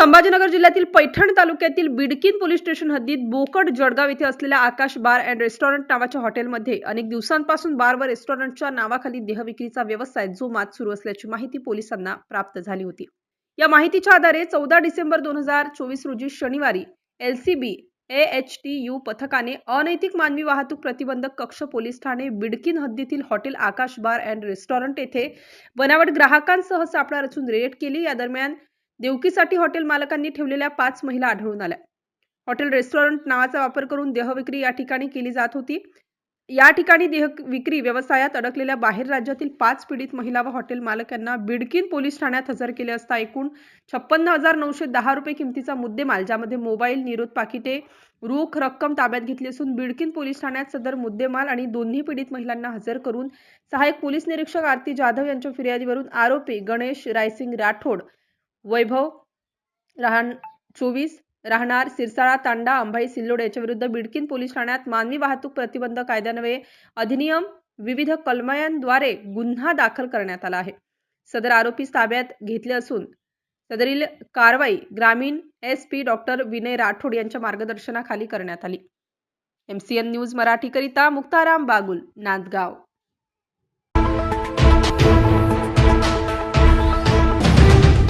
संभाजीनगर जिल्ह्यातील पैठण तालुक्यातील Bidkin police station हद्दीत बोकड जळगाव येथे असलेल्या आकाश बार अँड रेस्टॉरंट नावाच्या हॉटेलमध्ये अनेक दिवसांपासून बार व रेस्टॉरंटच्या नावाखाली देहविक्रीचा व्यवसाय जोमात सुरू असल्याची माहिती पोलिसांना प्राप्त झाली होती. या माहितीच्या आधारे चौदा डिसेंबर दोन हजार चोवीस रोजी शनिवारी LCB A H T U पथकाने अनैतिक मानवी वाहतूक प्रतिबंधक कक्ष पोलीस ठाणे बिडकीन हद्दीतील hotel Akash bar and restaurant येथे बनावट ग्राहकांसह सापळा रचून रेड केली. या दरम्यान देवकीसाठी हॉटेल मालकांनी ठेवलेल्या पाच महिला आढळून आल्या. हॉटेल रेस्टॉरंट नावाचा वापर करून देहविक्री या ठिकाणी केली जात होती. या ठिकाणी देह विक्री व्यवसायात अडकलेल्या बाहेर राज्यातील पाच पीडित महिला व हॉटेल मालक यांना बिडकीन पोलीस ठाण्यात हजर केले असता एकूण छप्पन्न हजार नऊशे दहा रुपये किमतीचा मुद्देमाल ज्यामध्ये मोबाईल निरोध पाकिटे रोख रक्कम ताब्यात घेतली असून बिडकीन पोलीस ठाण्यात सदर मुद्देमाल आणि दोन्ही पीडित महिलांना हजर करून सहाय्यक पोलीस निरीक्षक आरती जाधव यांच्या फिर्यादीवरून आरोपी गणेश रायसिंग राठोड वैभव राहण चोवीस. राहणार सिरसाळा तांडा अंबाई सिल्लोड याच्या विरुद्ध बिडकीन पोलीस ठाण्यात मानवी वाहतूक प्रतिबंध कायद्यान्वये अधिनियम विविध कलमांद्वारे गुन्हा दाखल करण्यात आला आहे. सदर आरोपी ताब्यात घेतले असून सदरील कारवाई ग्रामीण S P doctor Vinay Rathod यांच्या मार्गदर्शनाखाली करण्यात आली. एम सी एन न्यूज मराठीकरिता मुक्ताराम बागुल नांदगाव.